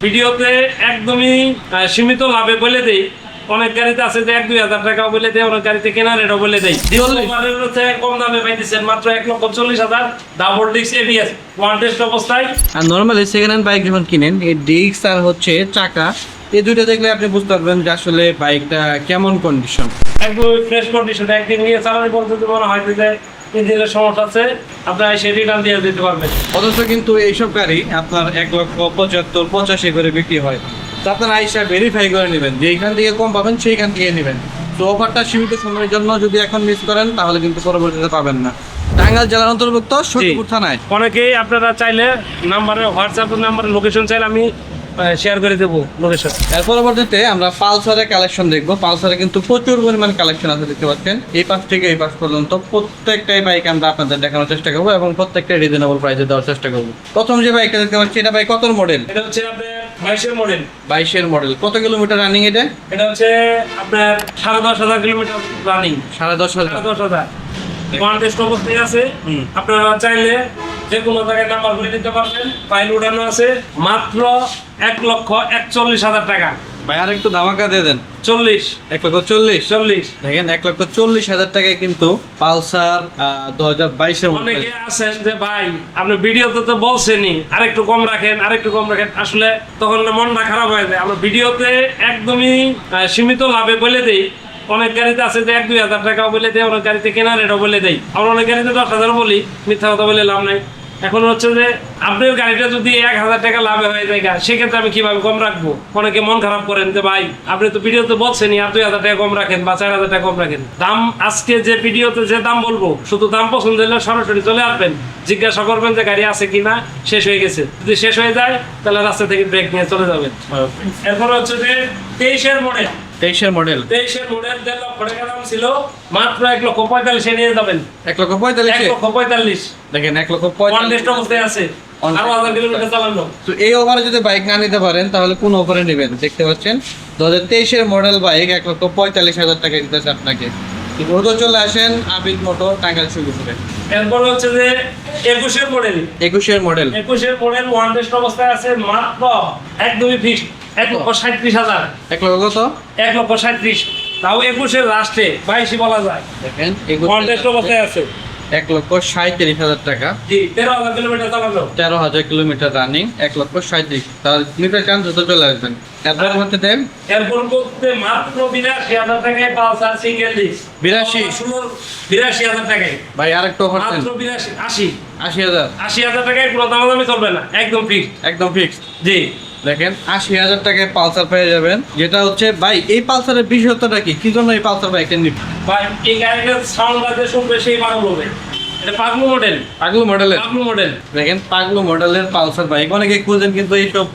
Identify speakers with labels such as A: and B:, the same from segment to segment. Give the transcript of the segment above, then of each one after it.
A: ভিডিওতে একদমই সীমিত লাভে বলে দেই। অনেক গাড়িতে আছে যে এক দুই হাজার টাকা বলে দেয় অনেক গাড়িতে কেনার রেটও বলে দেয় হচ্ছে কম দামে পাইতেছেন মাত্র এক লক্ষ চল্লিশ হাজার double disc ABS one test অবস্থায়।
B: আর নর্মালি সেকেন্ড হ্যান্ড বাইক যখন কিনেন এই ডিস্ক আর হচ্ছে চাকা এই দুইটা দেখলে আপনি বুঝতে পারবেন যে আসলে বাইকটা কেমন কন্ডিশন
A: একদম ফ্রেশ কন্ডিশনে একদিন নিয়ে চালানোর পর যদি মনে হয় যে ইঞ্জিনের সমস্যা আছে আপনারা এসে রিটার্ন দিয়ে দিতে পারবেন।
B: অথচ কিন্তু এইসব গাড়ি আপনার এক লক্ষ পঁচাত্তর পঁচাশি করে বিক্রি হয়। তো আপনারা আইসা ভেরিফাই করে নেবেন যে এইখান থেকে কম পাবেন সেইখান থেকে নেবেন। তো অফারটা সীমিত সময়ের জন্য যদি এখন মিস করেন তাহলে কিন্তু পরবর্তীতে পাবেন না। টাঙ্গাইল জেলার অন্তর্ভুক্ত সত্যপুর থানায়।
A: অনেকেই আপনারা চাইলে নাম্বারে হোয়াটসঅ্যাপ নাম্বারে লোকেশন চাইলে আমি শেয়ার করে দেবো লোকেশন
B: এর পরবর্তীতে আমরা পালসারের কালেকশন দেখব। পালসারে কিন্তু প্রচুর পরিমাণ কালেকশন আছে দেখতে পাচ্ছেন। এই পাশ থেকে এই পাশ পর্যন্ত প্রত্যেকটাই বাইক আমরা আপনাদের দেখানোর চেষ্টা করব এবং প্রত্যেকটা রিজনেবল প্রাইসে দেওয়ার চেষ্টা করব। প্রথম যে বাইকটা দেখতে পাচ্ছি এটা বাইক কত মডেল
A: এটা হচ্ছে আপনার বাইশের মডেল
B: বাইশের মডেল কত কিলোমিটার রানিং এটা?
A: এটা হচ্ছে আপনার সাড়ে দশ হাজার কিলোমিটার রানিং
B: সাড়ে দশ হাজার।
A: দশ হাজার। ওয়ান টেস্ট অবস্থায় আছে। আপনারা চাইলে যে কোনো জায়গায় নাম্বার করে দিতে পারবেন। ফাইল উঠানো আছে মাত্র এক লক্ষ একচল্লিশ হাজার টাকা।
B: ভাই আর একটু ধামাকা দিয়ে দেন।
A: চল্লিশ।
B: এক লক্ষ চল্লিশ?
A: চল্লিশ।
B: দেখেন এক লক্ষ চল্লিশ হাজার টাকায় কিন্তু পালসার দু হাজার বাইশের
A: অনেকে আছেন যে ভাই আপনি ভিডিওতে তো বলছেনই আরেকটু কম রাখেন আর একটু কম রাখেন। আসলে তখন মনটা খারাপ হয়ে যায়। আমরা ভিডিওতে একদমই সীমিত লাভে বলে দেই। অনেক গাড়িতে আছে যে এক দুই হাজার টাকা বলে দেয় অনেক গাড়িতে কেনার রেটও বলে দেয় আমরা অনেক গাড়িতে দশ হাজার বলি মিথ্যা কথা বলে লাভ নাই। এখন হচ্ছে যে আপনার গাড়িটা যদি এক হাজার টাকা লাভে হয়ে যায় সেক্ষেত্রে আমি কীভাবে কম রাখব? অনেকে মন খারাপ করেন যে ভাই আপনি তো ভিডিওতে বলছেনই আর দুই হাজার টাকা কম রাখেন বা চার হাজার টাকা কম রাখেন। দাম আজকে যে ভিডিওতে যে দাম বলব শুধু দাম পছন্দ হলে সরাসরি চলে আসবেন। জিজ্ঞাসা করবেন যে গাড়ি আছে কিনা? শেষ হয়ে গেছে। যদি শেষ হয়ে যায় তাহলে রাস্তা থেকে ব্রেক নিয়ে চলে যাবেন। এরপর হচ্ছে যে তেইশের মডেল।
B: তেইশের মডেল
A: তেইশের মডেল দেড় লক্ষ টাকা দাম ছিল। মাত্র এক লক্ষ পঁয়তাল্লিশে নিয়ে যাবেন।
B: এক লক্ষ
A: এক
B: পঁয়তাল্লিশে
A: লক্ষ পঁয়তাল্লিশ।
B: দেখেন এক লক্ষ পঁয়তাল্লিশ।
A: অবস্থায় আছে। আরও হাজার কিলোমিটার চালানো।
B: তো এই ওভারে যদি বাইক না নিতে পারেন তাহলে কোন ওভারে নেবেন? দেখতে পাচ্ছেন? দু হাজার তেইশের মডেল বাইক এক লক্ষ পঁয়তাল্লিশ হাজার টাকা দিতেছে আপনাকে। দ্রুত চলে আসেন আবিদ মোটর টাঙ্গাইল সুবিধে
A: এরপর হচ্ছে যে একুশের মডেল
B: একুশের মডেল
A: একুশের মডেল ওয়ান টেস্ট অবস্থায় আছে মাত্র একদমই ফিক্সড এক লক্ষ সাঁত্রিশ হাজার।
B: এক লক্ষ কত?
A: এক লক্ষ সাঁত্রিশ তাও একুশের লাস্টে বাইশে বলা যায়।
B: দেখেন
A: অবস্থায় আছে।
B: এক লক্ষ সাঁত্রিশ হাজার টাকা।
A: তেরো হাজার কিলোমিটার চালানো।
B: তেরো হাজার কিলোমিটার রানিং এক লক্ষ সাঁত্রিশ তার নিতে চান দ্রুত চলে আসবেন। এরপর হচ্ছে দেন?
A: এরপর করতে মাত্র বিরাশি হাজার টাকায় পালসার সিঙ্গেল ডিস্ক
B: বিরাশি?
A: বিরাশি হাজার টাকায়।
B: ভাই আর একটু অফার দেন।
A: মাত্র বিরাশি আশি।
B: আশি হাজার।
A: আশি হাজার টাকায় কোনো দামাদামি চলবে না একদম ফিক্সড
B: একদম ফিক্সড
A: জি।
B: দেখেন আশি হাজার টাকায় পালসার পেয়ে যাবেন। যেটা হচ্ছে ভাই এই পালসারের বিশেষত্বটা কি? কি জন্য এই পালসার বাইকটা
A: ভাই এই গাড়িটার সাউন্ড বাজে শুনবে সেই হবে। এটা পাগলু মডেল
B: পাগলু মডেলের
A: পাগলু মডেল
B: দেখেন পাগলু মডেলের পালসার বাইক অনেকে খুঁজেন কিন্তু এইসব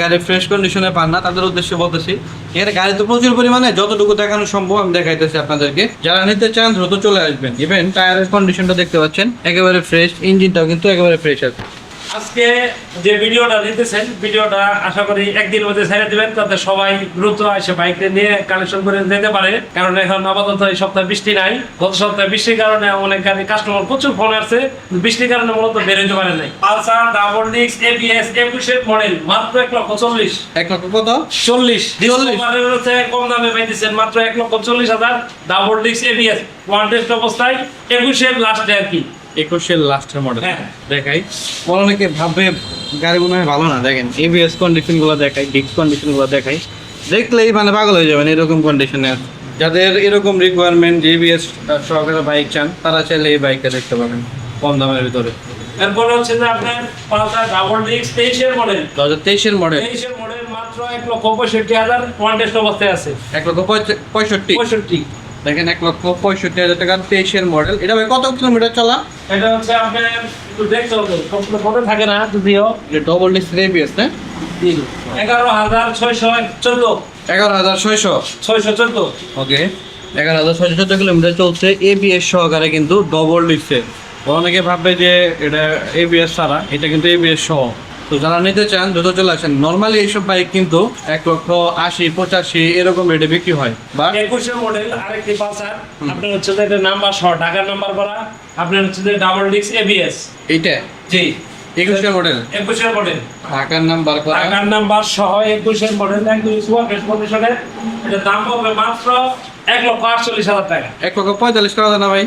B: গাড়ি ফ্রেশ কন্ডিশনে পান না তাদের উদ্দেশ্যে বলতেছি। এখানে গাড়ি তো প্রচুর পরিমাণে যতটুকু দেখানো সম্ভব আমি দেখাইতেছি আপনাদেরকে। যারা নিতে চান দ্রুত চলে আসবেন। ইভেন টায়ারের কন্ডিশনটা দেখতে পাচ্ছেন একেবারে ফ্রেশ ইঞ্জিনটাও কিন্তু একেবারে ফ্রেশ আছে।
A: আজকে যে ভিডিওটা দিতেছেন ভিডিওটা আশা করি একদিন মধ্যে ছেড়ে দিবেন যাতে সবাই দ্রুত এসে বাইকটা নিয়ে কালেকশন করে যেতে পারে। কারণ এখন আপাতত এই সপ্তাহে বৃষ্টি নাই। গত সপ্তাহে বৃষ্টির কারণে অনেক গাড়ি কাস্টমার প্রচুর ফোন আসছে। বৃষ্টির কারণে মূলত বের হতে পারে নাই। পালসার ডাবল ডিক্স এবিএস একুশের মডেল মাত্র এক লক্ষ চল্লিশ।
B: এক লক্ষ কত?
A: চল্লিশ। হচ্ছে কম দামে পাইতেছেন মাত্র এক লক্ষ চল্লিশ হাজার। ডাবল ডিক্স এবিএস ওয়ান টেস্ট অবস্থায়। একুশের লাস্টে আর কি।
B: একুশের লাস্টের মডেল। দেখাই। অনেকে ভাববে গাড়ি মনে হয় ভালো না দেখেন এবিএস কন্ডিশনগুলো দেখাই ডিক্স কন্ডিশনগুলো দেখাই। দেখলেই মানে পাগল হয়ে যাবেন এরকম কন্ডিশনে যাদের এরকম রিকোয়ারমেন্ট যে এবিএস সহকারে বাইক চান তারা চাইলে এই বাইকটা দেখতে পাবেন কম দামের ভিতরে।
A: এরপর হচ্ছে যে আপনার পালসার ডাবল ডিক্স তেইশের মডেল
B: দু হাজার তেইশের মডেল
A: তেইশের মডেল মাত্র এক লক্ষ পঁয়ষট্টি হাজার ওয়ান টেস্ট অবস্থায় আছে।
B: এক লক্ষ পঁয়ষট্টি।
A: পঁয়ষট্টি।
B: দেখেন এক লক্ষ পঁয়ষট্টি হাজার টাকা তেইশের মডেল এটা ভাই কত কিলোমিটার চলা?
A: এটা হচ্ছে আপনার একটু দেখতে হবে থাকে না যদিও।
B: এটা ডবল ডিস্ক এবিএস না?
A: এগারো হাজার ছয়শো চোদ্দ।
B: এগারো হাজার ছয়শো?
A: ছয়শো চোদ্দ।
B: ওকে। এগারো হাজার ছয়শো চোদ্দ কিলোমিটার চলছে এবিএস সহকারে কিন্তু ডবল ডিস্কের অনেকে ভাববে যে এটা এবিএস ছাড়া এটা কিন্তু এবিএস সহ। তো যারা নিতে চান দ্রুত চলে আসেন। নর্মালি এইসব বাইক কিন্তু এক লক্ষ আশি পঁচাশি এরকম রেটে বিক্রি হয়। বা
A: একুশের মডেল আরেকটি পালসার। আপনার হচ্ছে যে এটা নাম্বার শর্ট ঢাকার নাম্বার করা। আপনার হচ্ছে যে ডাবল ডিক্স এবিএস
B: এইটা?
A: জি।
B: একুশের মডেল
A: একুশের মডেল
B: ঢাকার নাম্বার করা।
A: টাকার নাম্বার সহ একুশের মডেল একদম সুপার ফ্রেশ কন্ডিশনের এটার দাম পড়বে মাত্র এক লক্ষ আটচল্লিশ হাজার টাকা।
B: এক লক্ষ পঁয়তাল্লিশ না ভাই?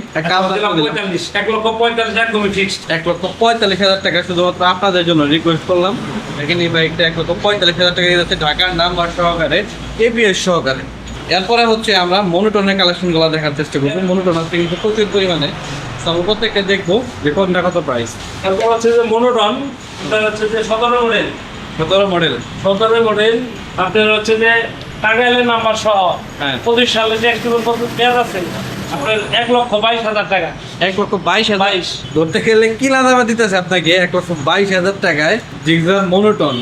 A: এক লক্ষ পঁয়তাল্লিশ একদমই ফিক্সড
B: এক লক্ষ পঁয়তাল্লিশ হাজার টাকা শুধুমাত্র আপনাদের জন্য রিকোয়েস্ট করলাম। এখানে এই বাইকটা এক লক্ষ পঁয়তাল্লিশ হাজার টাকা যাচ্ছে। ঢাকার নাম্বার সহকারে এপিএস সহকারে। এরপরে হচ্ছে আমরা মনোটনের কালেকশনগুলো দেখার চেষ্টা করব। মনোটন আছে কিন্তু প্রচুর পরিমাণে। আমরা প্রত্যেকটা দেখব যে কোনটা কত প্রাইস
A: তারপর হচ্ছে যে মনোটন হচ্ছে যে সতেরো মডেল
B: সতেরো মডেল
A: সতেরো মডেল আপনার হচ্ছে যে টাঙ্গাইলের নাম্বার সহ
B: হ্যাঁ।
A: পঁচিশ সালে যে একটি পেঁয়াজ আছে। আপনার এক লক্ষ বাইশ হাজার টাকা।
B: এক লক্ষ বাইশ হাজার? ধরতে গেলে কি দিতেছে আপনাকে? এক লক্ষ বাইশ হাজার টাকায় জিগজার মনোটন।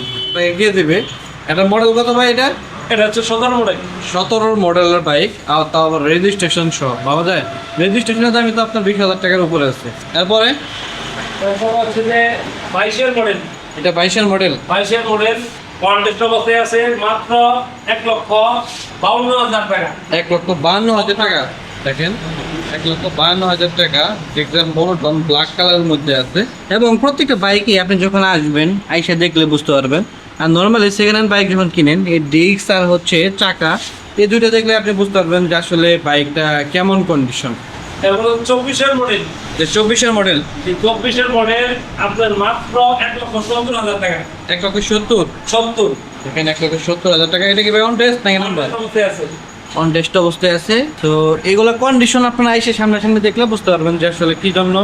B: এগিয়ে দেবে? এটা মডেল কত ভাই এটা?
A: এটা হচ্ছে সতেরো মডেল
B: সতেরোর মডেলের বাইক আর তাও আবার রেজিস্ট্রেশন সহ। পাওয়া যায়? রেজিস্ট্রেশনের দামই তো আপনার বিশ হাজার টাকার উপরে আছে। এরপরে?
A: তারপর হচ্ছে যে বাইশের মডেল
B: এটা বাইশের মডেল
A: বাইশের মডেল কন্টেস্ট অবস্থায় আছে মাত্র এক লক্ষ বাউন্ন হাজার টাকা।
B: এক লক্ষ বাহান্ন হাজার টাকা। দেখেন, এক লক্ষ বাহান্ন হাজার টাকা। এক্সাম মনোটন ব্ল্যাক কালারের মধ্যে আছে। এবং প্রত্যেকটা বাইকে আপনি যখন আসবেন, আইসা দেখলে বুঝতে পারবেন। আর নর্মালি সেকেন্ড হ্যান্ড বাইক যখন কিনেন, এই ডিস্ক আর হচ্ছে চাকা, এই দুইটা দেখলে আপনি বুঝতে পারবেন যে আসলে বাইকটা কেমন কন্ডিশন
A: এরপর চব্বিশের মডেল
B: যে চব্বিশের মডেল
A: চব্বিশের মডেল আপনার মাত্র এক লক্ষ সত্তর হাজার টাকা।
B: এক লক্ষ সত্তর?
A: সত্তর।
B: এখানে এক লক্ষ সত্তর হাজার টাকা। এটা কি অন টেস্ট নাকি নাম্বার
A: আছে।
B: অন টেস্ট অবস্থায় আছে। তো এগুলো কন্ডিশন আপনারা এসে সামনাসামনি দেখলে বুঝতে পারবেন যে আসলে কি জন্য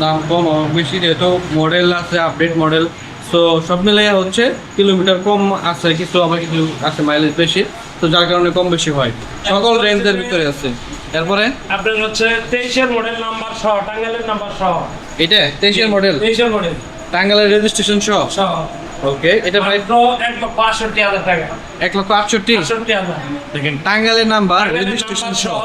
B: দাম কম বেশি। যেহেতু মডেল আছে আপডেট মডেল তো সব মিলিয়ে হচ্ছে কিলোমিটার কম আছে কিছু আবার কিছু আছে মাইলেজ বেশি। তো যার কারণে কম বেশি হয়। সকল রেঞ্জের ভিতরে আছে। এরপরে?
A: আপনার হচ্ছে তেইশের মডেল নাম্বার সহ টাঙ্গাইলের নাম্বার সহ।
B: এটা? তেইশের মডেল
A: তেইশের মডেল
B: টাঙ্গালের রেজিস্ট্রেশন সহ?
A: সহ।
B: ওকে এটা ভাই
A: এক লক্ষ আটষট্টি হাজার টাকা।
B: এক লক্ষ আটষট্টি? দেখেন টাঙ্গালের নাম্বার রেজিস্ট্রেশন সহ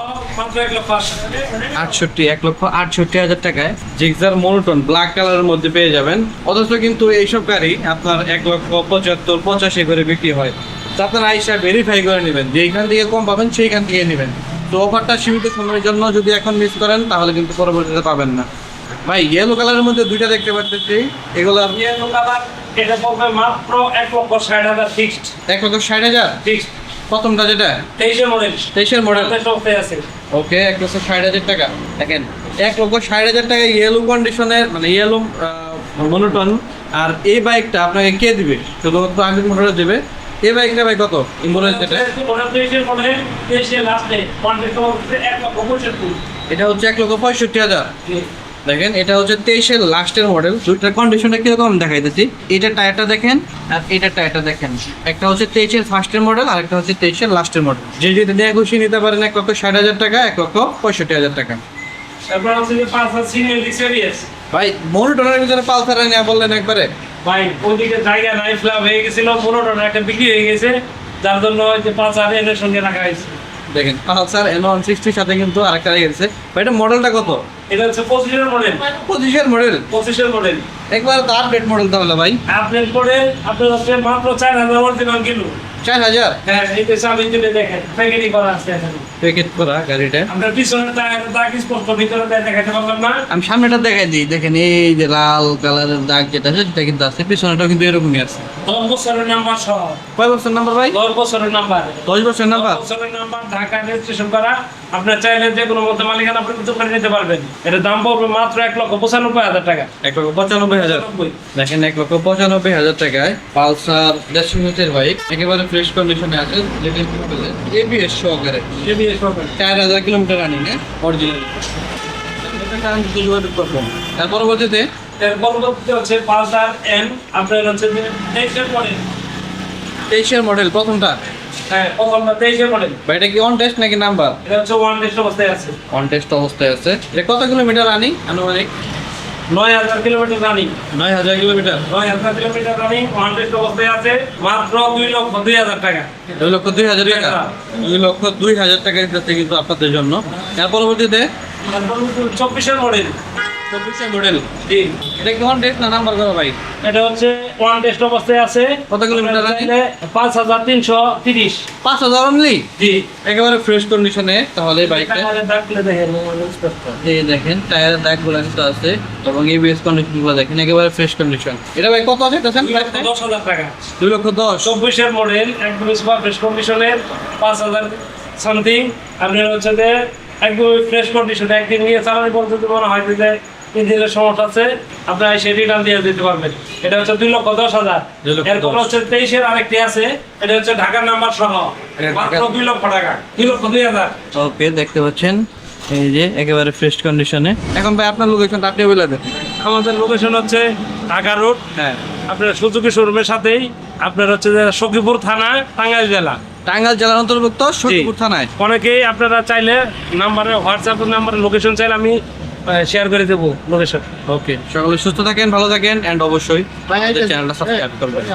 A: আটষট্টি।
B: এক লক্ষ আটষট্টি হাজার টাকায় জিক্সার মনোটন ব্ল্যাক কালারের মধ্যে পেয়ে যাবেন। অথচ কিন্তু এইসব গাড়ি আপনার এক লক্ষ পঁচাত্তর পঁচাশি করে বিক্রি হয়। তো আপনারা আইসা ভেরিফাই করে নেবেন যে এইখান থেকে কম পাবেন সেইখান থেকে নেবেন। তো অফারটা সীমিত সময়ের জন্য যদি এখন মিস করেন তাহলে কিন্তু পরবর্তীতে পাবেন না। ভাই ইয়েলো কালারের মধ্যে দুইটা দেখতে পাচ্ছি। এগুলো
A: ইয়েলো কালার এটা পড়বে মাত্র এক লক্ষ ষাট হাজার ফিক্সড
B: এক লক্ষ ষাট হাজার?
A: ফিক্সড
B: প্রথমটা যেটা?
A: তেইশের মডেল
B: তেইশের মডেল
A: আছে।
B: ওকে এক লক্ষ ষাট হাজার টাকা। দেখেন এক লক্ষ ষাট হাজার টাকা ইয়েলো কন্ডিশনের মানে ইয়েলো মনোটন আর এই বাইকটা আপনাকে কে দিবে? শুধুমাত্র আমির মোটরে দেবে। এই বাইকটা ভাই কত? ইম্বুলেন্স যেটা এটা হচ্ছে এক লক্ষ পঁয়ষট্টি হাজার। দেখেন এটা হচ্ছে তেইশের লাস্টের মডেল দুইটার কন্ডিশনটা কীরকম দেখাইতেছি? এটা টায়ারটা দেখেন আর এটা টায়ারটা দেখেন। একটা হচ্ছে তেইশের ফার্স্টের মডেল আর একটা হচ্ছে তেইশের লাস্টের মডেল যে যেটা দিয়ে খুশি নিতে পারেন এক লক্ষ ষাট হাজার টাকা এক লক্ষ পঁয়ষট্টি হাজার টাকা। ভাই মনোটনের ভিতরে পালসার নিয়ে বললেন একবারে।
A: ভাই ওদিকে জায়গা নাই ফ্লাপ হয়ে গেছিল পনেরোটা একটা বিক্রি হয়ে গেছে যার জন্য যে পাঁচ হাজার এনের সঙ্গে রাখা হয়েছে।
B: দেখেন পালসার এন ওয়ান সিক্সটির সাথে কিন্তু আরেকটা লেগেছে ভাই এটা মডেলটা কত?
A: এটা হচ্ছে পঁচিশের মডেল
B: পঁচিশের মডেল
A: পঁচিশের মডেল
B: একবার তো আপডেট মডেল তাহলে ভাই।
A: আপডেট পরে আপনার হচ্ছে মাত্র চার হাজার অরিজিনাল কিলো
B: চার হাজার?
A: হ্যাঁ এই যে চাবি তুলে দেখেন প্যাকেটই করা আছে
B: প্যাকেট করা গাড়িটা?
A: আপনার পিছনে টায়ার দাগ স্পষ্ট ভিতরে দেখাতে পারলাম না।
B: আমি সামনেটা দেখাই দিই দেখেন এই যে লাল কালারের দাগ যেটা আছে সেটা কিন্তু আছে পিছনেটাও কিন্তু এরকমই আছে।
A: দশ বছরের নাম্বার সহ।
B: কয় বছর নাম্বার ভাই?
A: দশ বছরের নাম্বার
B: দশ বছর নাম্বার
A: বছরের নাম্বার ঢাকা রেজিস্ট্রেশন করা। আপনার চাইলে যে কোনো মধ্যে মালিকানা আপনি কিছু করে নিতে পারবেন। এটা দাম পড়বে মাত্র এক লক্ষ পঁচানব্বই হাজার টাকা।
B: এক লক্ষ পঁচানব্বই হাজার। দেখেন এক লক্ষ পঁচানব্বই হাজার টাকায় পালসার দেড়শো বাইক। একেবারে ফ্রেশ কন্ডিশনে আছে। এবিএস সহকারে
A: ABS পাবেন।
B: চার হাজার কিলোমিটার রানিং অরিজিনাল তার পরবর্তীতে
A: এর পরবর্তীতে হচ্ছে পালসার এন আপনার হচ্ছে তেইশের মডেল
B: তেইশের মডেল প্রথমটা?
A: হ্যাঁ প্রথমটা তেইশের মডেল
B: এটা কি অন টেস্ট নাকি নাম্বার
A: এটা হচ্ছে ওয়ান টেস্ট অবস্থায় আছে।
B: অন টেস্ট অবস্থায় আছে। এটা কত কিলোমিটার রানিং আনুমানিক?
A: নয় হাজার কিলোমিটার রানিং।
B: নয় হাজার কিলোমিটার?
A: নয় হাজার কিলোমিটার রানিং ওয়ান টেস্ট অবস্থায় আছে মাত্র দুই লক্ষ দুই হাজার টাকা।
B: দুই লক্ষ দুই হাজার টাকা? দুই লক্ষ দুই হাজার টাকা দিতেছে কিন্তু আপনাদের জন্য। তার পরবর্তীতে?
A: চব্বিশের মডেল
B: চব্বিশে মডেল।
A: জি
B: এটা কি হন্ডেস না নাম্বার করা বাইক
A: এটা হচ্ছে ওয়ান টেস্ট অবস্থায় আছে।
B: কত কিলোমিটার রানিং?
A: পাঁচ হাজার তিনশো তিরিশ।
B: পাঁচ হাজার অনলি
A: জি।
B: একেবারে ফ্রেশ কন্ডিশনে তাহলে বাইকটা
A: টায়ারের দাগ খুলে দেখেন ইন্সপেক্টর
B: এই দেখেন টায়ারের দাগগুলো কিন্তু আছে। এবং এবিএস কন্ডিশনগুলো দেখেন একেবারে ফ্রেশ কন্ডিশন এটা ভাই কত আছে
A: দশ হাজার টাকা।
B: দুই লক্ষ দশ।
A: চব্বিশের মডেল একদম ফ্রেশ কন্ডিশনের পাঁচ হাজার সামথিং আপনার হচ্ছে যে একদম ফ্রেশ কন্ডিশনে একদিন নিয়ে চালানি বলতে মনে হয় যে ইঞ্জিনের সমস্যা আছে আপনারা সেই রিটার্ন দিয়ে দিতে পারবেন। এটা হচ্ছে দুই লক্ষ দশ হাজার। এরপর। হচ্ছে তেইশের আরেকটি আছে এটা হচ্ছে ঢাকার নাম্বার সহ মাত্র দুই লক্ষ টাকা। দুই লক্ষ দুই হাজার।
B: ওকে দেখতে পাচ্ছেন এই যে একেবারে ফ্রেশ কন্ডিশনে এখন ভাই আপনার লোকেশনটা আপনি বলে দেন।
A: আমাদের লোকেশন হচ্ছে ঢাকা রোড
B: হ্যাঁ।
A: আপনার সুজুকি শোরুমের সাথেই আপনার হচ্ছে যে সখীপুর থানা টাঙ্গাইল জেলা।
B: টাঙ্গাইল জেলার অন্তর্ভুক্ত সখীপুর থানায়।
A: অনেকেই আপনারা চাইলে নাম্বারে হোয়াটসঅ্যাপ নাম্বারে লোকেশন চাইলে আমি শেয়ার করে দেবো লোকেশন
B: ওকে সকলে সুস্থ থাকেন ভালো থাকেন অ্যান্ড অবশ্যই চ্যানেলটা সাবস্ক্রাইব করবেন।